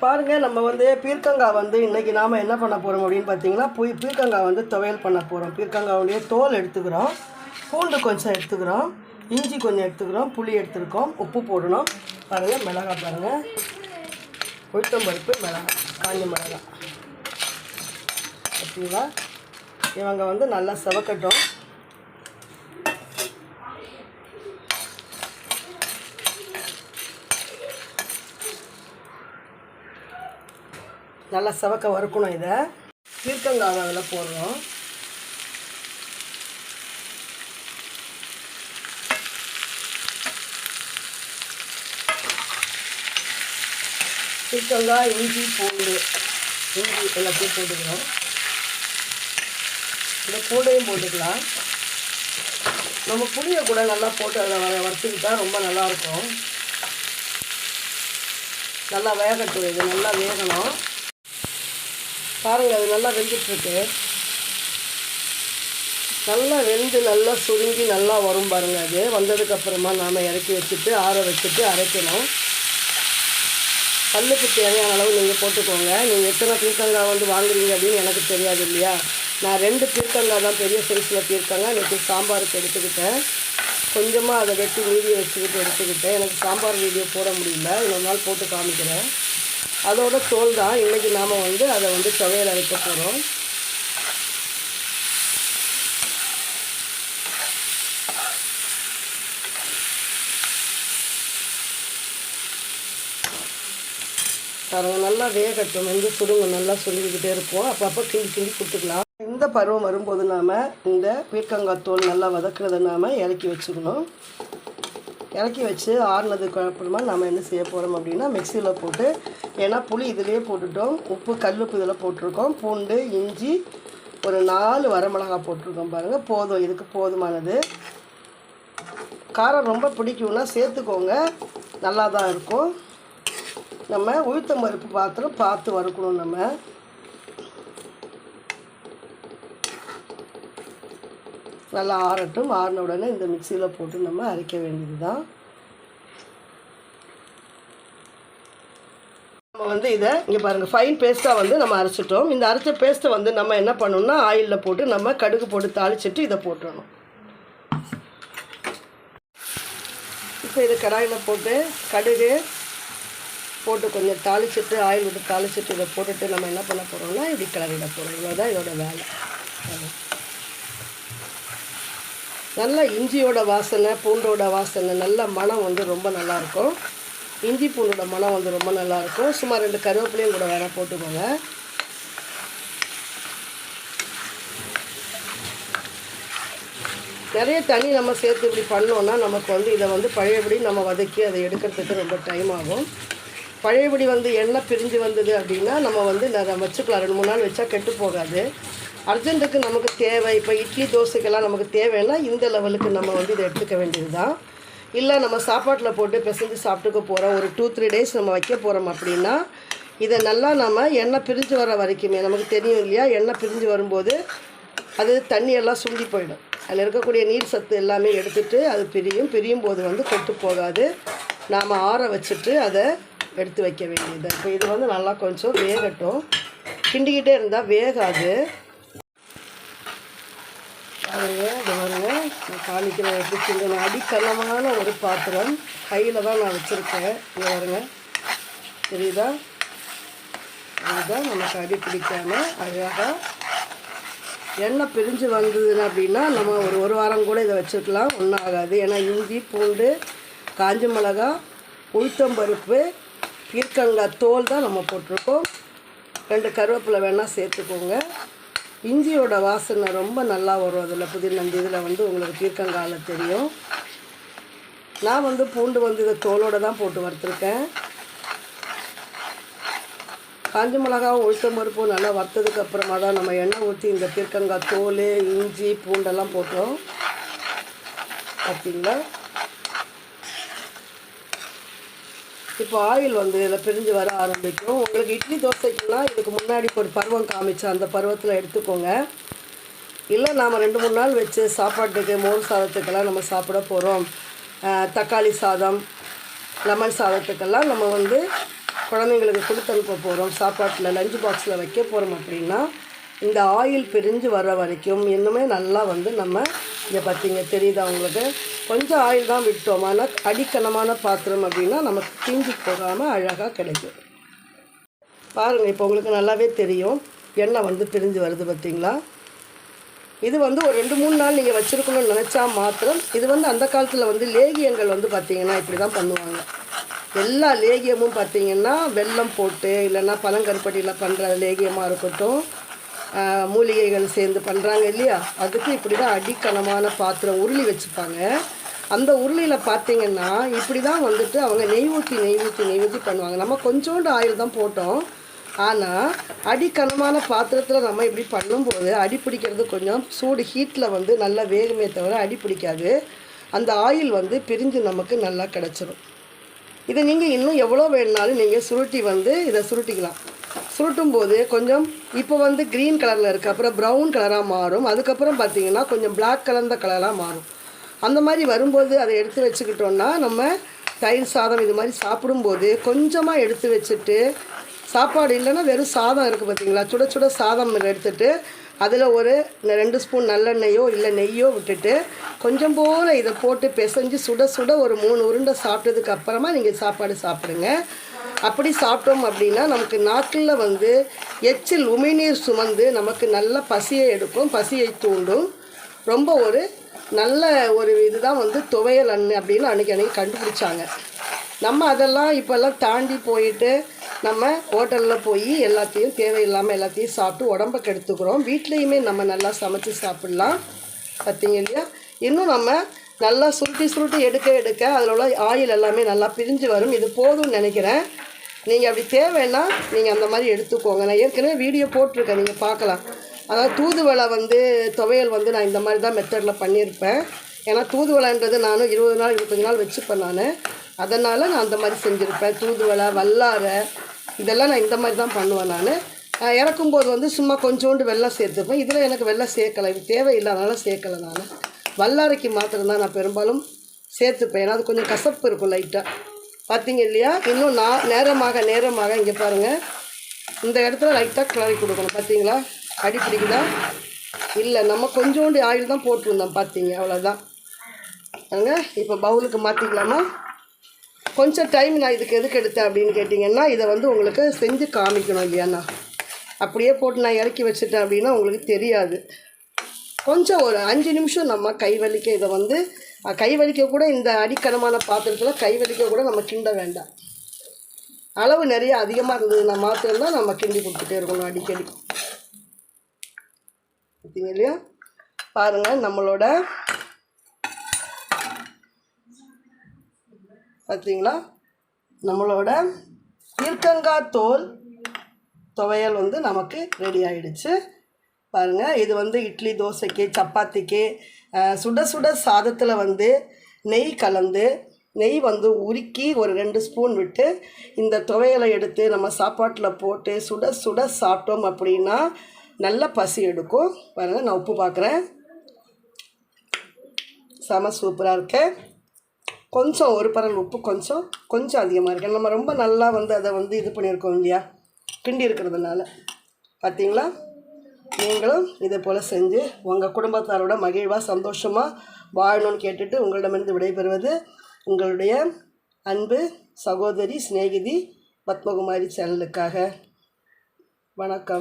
பாருங்கள் நம்ம வந்து பீர்க்கங்காய் வந்து இன்றைக்கி நாம் என்ன பண்ண போகிறோம் அப்படின்னு பார்த்தீங்கன்னா புய் பீர்க்கங்காய் வந்து துவையல் பண்ண போகிறோம் பீர்க்கங்காவுடைய தோல் எடுத்துக்கிறோம். பூண்டு கொஞ்சம் எடுத்துக்கிறோம். இஞ்சி கொஞ்சம் எடுத்துக்கிறோம். புளி எடுத்துருக்கோம். உப்பு போடணும். பாருங்கள் மிளகாய் பாருங்கள் உளுத்தம் மிளகா மிளகாய் காஞ்ச மிளகாய். அப்படிங்களா இவங்க வந்து நல்லா செவக்கட்டும். நல்லா செவக்க வறுக்கணும் இதை. பீர்க்கங்காவை அதில் போடுறோம் பீர்க்கங்காய் இஞ்சி பூண்டு இஞ்சி எல்லாத்தையும் போட்டுக்கிறோம் இந்த பூண்டையும் போட்டுக்கலாம். நம்ம புளியை கூட நல்லா போட்டு அதில் வர வறுத்துக்கிட்டா ரொம்ப நல்லாயிருக்கும் நல்லா வேகட்டும் இது நல்லா வேகணும். பாருங்கள் அது நல்லா வெந்துட்டுருக்கு. நல்லா வெந்து நல்லா சுருங்கி நல்லா வரும் பாருங்கள் அது. வந்ததுக்கப்புறமா நாம் இறக்கி வச்சுட்டு ஆற வச்சுட்டு அரைக்கணும். கல்லுக்கு தேவையான அளவு நீங்கள் போட்டுக்கோங்க. நீங்கள் எத்தனை பீர்க்கங்காய் வந்து வாங்குறீங்க அப்படின்னு எனக்கு தெரியாது இல்லையா? நான் ரெண்டு பீர்க்கங்காய் தான் பெரிய சைஸில் பீர்க்கங்காய். எனக்கு சாம்பாருக்கு எடுத்துக்கிட்டேன். கொஞ்சமாக அதை வெட்டி மீதியை வச்சுக்கிட்டு எடுத்துக்கிட்டேன். எனக்கு சாம்பார் வீடியோ போட முடியல. இன்னொரு நாள் போட்டு காமிக்கிறேன். அதோட தோல் தான் இன்றைக்கி நாம் வந்து அதை வந்து துவையல் அரைக்க போகிறோம் பாருங்க நல்லா வேகட்டும். வந்து சுடுங்க நல்லா சுருங்கிக்கிட்டே இருப்போம் அப்பப்போ கிண்டி கிண்டி கொடுத்துக்கலாம். இந்த பருவம் வரும்போது நாம் இந்த பீர்க்கங்காய் தோல் நல்லா வதக்குறதை நாம் இறக்கி வச்சுக்கணும். இறக்கி வச்சு ஆறுனதுக்கு அப்புறமா நம்ம என்ன செய்ய போகிறோம் அப்படின்னா மிக்சியில் போட்டு ஏன்னா புளி இதிலே போட்டுட்டோம். உப்பு கல்லுப்பு இதில் போட்டிருக்கோம். பூண்டு இஞ்சி ஒரு நாலு வரமிளகாய் போட்டிருக்கோம் பாருங்கள் போதும் இதுக்கு போதுமானது. காரம் ரொம்ப பிடிக்கும்னா சேர்த்துக்கோங்க. நல்லா தான் இருக்கும். நம்ம உளுத்த பருப்பு பாத்திரம் பார்த்து வறுக்கணும் நம்ம. நல்லா ஆறட்டும். ஆறின உடனே இந்த மிக்சியில் போட்டு நம்ம அரைக்க வேண்டியது தான் நம்ம வந்து இதை இங்கே பாருங்கள் ஃபைன் பேஸ்ட்டாக வந்து நம்ம அரைச்சிட்டோம். இந்த அரைச்ச பேஸ்ட்டை வந்து நம்ம என்ன பண்ணணும்னா ஆயிலில் போட்டு நம்ம கடுகு போட்டு தாளிச்சிட்டு இதை போட்டுடணும் இப்போ இது கடாயில் போட்டு கடுகு போட்டு கொஞ்சம் தாளிச்சிட்டு ஆயில் விட்டு தாளிச்சிட்டு இதை போட்டுட்டு நம்ம என்ன பண்ண போகிறோம்னா இப்படி கிளறிட போகிறோம் இவ்வளோதான் இதோட வேலை. நல்ல இஞ்சியோட வாசனை பூண்டோட வாசனை நல்ல மனம் வந்து ரொம்ப நல்லாயிருக்கும். இஞ்சி பூண்டோட மனம் வந்து ரொம்ப நல்லாயிருக்கும். சும்மா ரெண்டு கருவேப்பிலையும் கூட வேணால் போட்டுக்கோங்க. நிறைய தண்ணி நம்ம சேர்த்து இப்படி பண்ணோன்னா நமக்கு வந்து இதை வந்து பழையபடி நம்ம வதக்கி அதை எடுக்கிறதுக்கு ரொம்ப டைம் ஆகும். பழையபடி வந்து எண்ணெய் பிரிஞ்சு வந்தது அப்படின்னா நம்ம வந்து அதை வச்சுக்கலாம். ரெண்டு மூணு நாள் வச்சா கெட்டு போகாது. அர்ஜென்ட்டுக்கு நமக்கு தேவை இப்போ இட்லி தோசைக்கெல்லாம் நமக்கு தேவைன்னா இந்த லெவலுக்கு நம்ம வந்து இதை எடுத்துக்க வேண்டியது தான் இல்லை நம்ம சாப்பாட்டில் போட்டு பிசைஞ்சு சாப்பிட்டுக்க போகிறோம் ஒரு டூ த்ரீ டேஸ் நம்ம வைக்க போகிறோம் அப்படின்னா இதை நல்லா நம்ம எண்ணெய் பிரிஞ்சு வர வரைக்குமே நமக்கு தெரியும் இல்லையா எண்ணெய் பிரிஞ்சு வரும்போது அது தண்ணியெல்லாம் சுண்டி போயிடும். அதில் இருக்கக்கூடிய நீர் சத்து எல்லாமே எடுத்துட்டு அது பிரியும். பிரியும் போது வந்து கொட்டு போகாது. நாம் ஆற வச்சுட்டு அதை எடுத்து வைக்க வேண்டியது இப்போ இது வந்து நல்லா கொஞ்சம் வேகட்டும். கிண்டிக்கிட்டே இருந்தால் வேகாது. பாருங்க இது பாருங்க. நான் காணிக்கிறேன் எப்படி கிண்டணும் அடிக்கலமான ஒரு பாத்திரம். கையில் தான் நான் வச்சுருக்கேன். இங்கே பாருங்க. தெரியுதா? அதுதான் நமக்கு அடி பிடிக்காம அழகாக எண்ணெய் பிரிஞ்சு வந்ததுன்னு அப்படின்னா நம்ம ஒரு ஒரு வாரம் கூட இதை வச்சுருக்கலாம் ஒன்றும் ஆகாது. ஏன்னா இஞ்சி பூண்டு காஞ்ச மிளகா உளுத்தம்பருப்பு பீர்க்கங்காய் தோல் தான் நம்ம போட்டிருக்கோம். ரெண்டு கருவேப்பிலை வேணால் சேர்த்துக்கோங்க. இஞ்சியோட வாசனை ரொம்ப நல்லா வரும் அதில் புதின இதில் வந்து உங்களுக்கு தீர்க்கங்கால தெரியும். நான் வந்து பூண்டு வந்து இதை தோலோடு தான் போட்டு வறுத்துருக்கேன். காஞ்சி மிளகாவும் உளுத்தம் பருப்பும் நல்லா வறுத்ததுக்கு அப்புறமா தான் நம்ம எண்ணெய் ஊற்றி இந்த பீர்க்கங்காய் தோல் இஞ்சி பூண்டெல்லாம் போட்டோம். பார்த்தீங்களா இப்போ ஆயில் வந்து இதில் பிரிஞ்சு வர ஆரம்பிக்கும். உங்களுக்கு இட்லி தோசைக்குலாம் இதுக்கு முன்னாடி ஒரு பருவம் காமிச்சேன் அந்த பருவத்தில் எடுத்துக்கோங்க. இல்லை நாம் ரெண்டு மூணு நாள் வச்சு சாப்பாட்டுக்கு மோர் சாதத்துக்கெல்லாம் நம்ம சாப்பிட போகிறோம் தக்காளி சாதம் லெமன் சாதத்துக்கெல்லாம் நம்ம வந்து குழந்தைங்களுக்கு கொடுத்து அனுப்ப போகிறோம் சாப்பாட்டில் லஞ்ச் பாக்ஸில் வைக்க போகிறோம் அப்படின்னா இந்த ஆயில் பிரிஞ்சு வர வரைக்கும் இன்னுமே நல்லா வந்து நம்ம இங்கே பார்த்தீங்க தெரியுதா உங்களுக்கு? கொஞ்சம் ஆயில் தான் விட்டோம். ஆனால் அடிக்கணமான பாத்திரம் அப்படின்னா நமக்கு தீஞ்சு போகாமல் அழகாக கிடைக்கும். பாருங்கள் இப்போ உங்களுக்கு நல்லாவே தெரியும். எண்ணெய் வந்து பிரிஞ்சு வருது பார்த்தீங்களா இது வந்து ஒரு ரெண்டு மூணு நாள் நீங்கள் வச்சுருக்கணும்னு நினச்சா மாத்திரம். இது வந்து அந்த காலத்தில் வந்து லேகியங்கள் வந்து பார்த்திங்கன்னா இப்படி தான் பண்ணுவாங்க. எல்லா லேகியமும் பார்த்திங்கன்னா வெல்லம் போட்டு இல்லைன்னா பனங்கருப்பட்டியில் பண்ணுற லேகியமாக இருக்கட்டும். மூலிகைகள் சேர்ந்து பண்ணுறாங்க இல்லையா? அதுக்கு இப்படி தான் அடிக்கனமான பாத்திரம் உருளி வச்சுப்பாங்க. அந்த உருளியில் பார்த்தீங்கன்னா இப்படி தான் வந்துட்டு அவங்க நெய் ஊற்றி நெய் ஊற்றி நெய் ஊற்றி பண்ணுவாங்க. நம்ம கொஞ்சோண்டு ஆயில் தான் போட்டோம். ஆனால் அடிக்கனமான பாத்திரத்தில் நம்ம இப்படி பண்ணும்போது அடி பிடிக்கிறது கொஞ்சம் சூடு ஹீட்டில் வந்து நல்லா வேகுமே தவிர அடி பிடிக்காது. அந்த ஆயில் வந்து பிரிஞ்சு நமக்கு நல்லா கிடச்சிரும். இதை நீங்கள் இன்னும் எவ்வளோ வேணுனாலும் நீங்கள் சுருட்டி வந்து இதை சுருட்டிக்கலாம். சுருட்டும் போது கொஞ்சம் இப்போ வந்து க்ரீன் கலரில் இருக்குது அப்புறம் ப்ரௌன் கலராக மாறும். அதுக்கப்புறம் பார்த்தீங்கன்னா கொஞ்சம் பிளாக் கலர்ந்த கலராக மாறும். அந்த மாதிரி வரும்போது அதை எடுத்து வச்சுக்கிட்டோன்னா நம்ம தயிர் சாதம் இது மாதிரி சாப்பிடும்போது கொஞ்சமாக எடுத்து வச்சுட்டு சாப்பாடு இல்லைன்னா வெறும் சாதம் இருக்குது பார்த்தீங்களா? சுட சுட சாதம் எடுத்துகிட்டு அதில் ஒரு ரெண்டு ஸ்பூன் நல்லெண்ணெயோ இல்லை நெய்யோ விட்டுட்டு கொஞ்சம் போல் இதை போட்டு பிசைஞ்சு சுட சுட ஒரு மூணு உருண்டை சாப்பிட்டதுக்கு அப்புறமா நீங்கள் சாப்பாடு சாப்பிடுங்க. அப்படி சாப்பிட்டோம் அப்படின்னா நமக்கு நாக்கில் வந்து எச்சில் உமிழ்நீர் சுமந்து நமக்கு நல்ல பசியை எடுக்கும் பசியை தூண்டும். ரொம்ப ஒரு நல்ல ஒரு இதுதான் வந்து துவையல் அண்ணு அப்படின்னு அன்றைக்கி அன்றைக்கி கண்டுபிடிச்சாங்க. நம்ம அதெல்லாம் இப்போல்லாம் தாண்டி போயிட்டு நம்ம ஹோட்டலில் போய் எல்லாத்தையும் தேவையில்லாமல் எல்லாத்தையும் சாப்பிட்டு உடம்ப கெடுத்துக்கிறோம். வீட்லேயுமே நம்ம நல்லா சமைச்சு சாப்பிட்லாம். பார்த்தீங்க இல்லையா? இன்னும் நம்ம நல்லா சுருட்டி சுருட்டி எடுக்க எடுக்க அதில் உள்ள ஆயில் எல்லாமே நல்லா பிரிஞ்சு வரும். இது போதும்னு நினைக்கிறேன். நீங்கள் அப்படி தேவைன்னா நீங்கள் அந்த மாதிரி எடுத்துக்கோங்க. நான் ஏற்கனவே வீடியோ போட்டிருக்கேன். நீங்கள் பார்க்கலாம். அதாவது தூதுவளை வந்து துவையல் வந்து நான் இந்த மாதிரி தான் மெத்தடில் பண்ணியிருப்பேன். ஏன்னா தூதுவளைன்றது நானும் இருபது நாள் இருபத்தஞ்சு நாள் வச்சுப்பேன் நான். அதனால் நான் அந்த மாதிரி செஞ்சுருப்பேன். தூதுவளை வல்லாரை இதெல்லாம் நான் இந்த மாதிரி தான் பண்ணுவேன் நான். இறக்கும்போது வந்து சும்மா கொஞ்சோண்டு வெள்ளம் சேர்த்துப்பேன். இதில் எனக்கு வெள்ளம் சேர்க்கலை. இது தேவையில்லாதனால சேர்க்கலை நான். வல்லாரைக்கு மாத்திரம்தான் நான் பெரும்பாலும் சேர்த்துப்பேன். ஏன்னா அது கொஞ்சம் கசப்பு இருக்கும் லைட்டாக பார்த்தீங்க இல்லையா? இன்னும் நான் நேரமாக நேரமாக இங்கே பாருங்கள் இந்த இடத்துல லைட்டாக கிளறி கொடுக்கணும் பார்த்தீங்களா அடி பிடிக்குதா? இல்லை நம்ம கொஞ்சோண்டு ஆயில் தான் போட்டிருந்தோம் பார்த்தீங்க அவ்வளோதான் பாருங்க இப்போ பவுலுக்கு மாற்றிக்கலாமா கொஞ்சம் டைம் நான் இதுக்கு எதுக்கு எடுத்தேன் அப்படின்னு கேட்டிங்கன்னா இதை வந்து உங்களுக்கு செஞ்சு காமிக்கணும் இல்லையாண்ணா? அப்படியே போட்டு நான் இறக்கி வச்சுட்டேன் அப்படின்னா உங்களுக்கு தெரியாது. கொஞ்சம் ஒரு அஞ்சு நிமிஷம் நம்ம கை வலிக்க இதை வந்து கை வலிக்க கூட இந்த அடிக்கனமான பாத்திரத்தில் கை வலிக்க கூட நம்ம கிண்ட வேண்டாம். அளவு நிறைய அதிகமாக இருந்ததுன்னா மாத்திரம்தான் நம்ம கிண்டி கொடுத்துட்டே இருக்கணும் அடிக்கடி. பார்த்தீங்க இல்லையா? பாருங்கள் நம்மளோட பார்த்தீங்களா நம்மளோட பீர்க்கங்காய் தோல் துவையல் வந்து நமக்கு ரெடி ஆயிடுச்சு. பாருங்கள் இது வந்து இட்லி தோசைக்கு சப்பாத்திக்கு சுட சுட சாதத்தில் வந்து நெய் கலந்து நெய் வந்து உருக்கி ஒரு ரெண்டு ஸ்பூன் விட்டு இந்த துவையலை எடுத்து நம்ம சாப்பாட்டில் போட்டு சுட சுட சாப்பிட்டோம் அப்படின்னா நல்ல பசி எடுக்கும். பாருங்கள் நான் உப்பு பார்க்குறேன் செம சூப்பராக இருக்கு. கொஞ்சம் ஒரு பரல் உப்பு கொஞ்சம் கொஞ்சம் அதிகமாக இருக்கு. நம்ம ரொம்ப நல்லா வந்து அதை வந்து இது பண்ணியிருக்கோம் இல்லையா? கிண்டி இருக்கிறதுனால. பார்த்தீங்களா நீங்களும் இதே போல் செஞ்சு உங்கள் குடும்பத்தாரோட மகிழ்வாக சந்தோஷமாக வாழணும்னு கேட்டுட்டு உங்களிடமிருந்து விடைபெறுவது உங்களுடைய அன்பு சகோதரி சிநேகிதி பத்மகுமாரி சேனலுக்காக. வணக்கம்.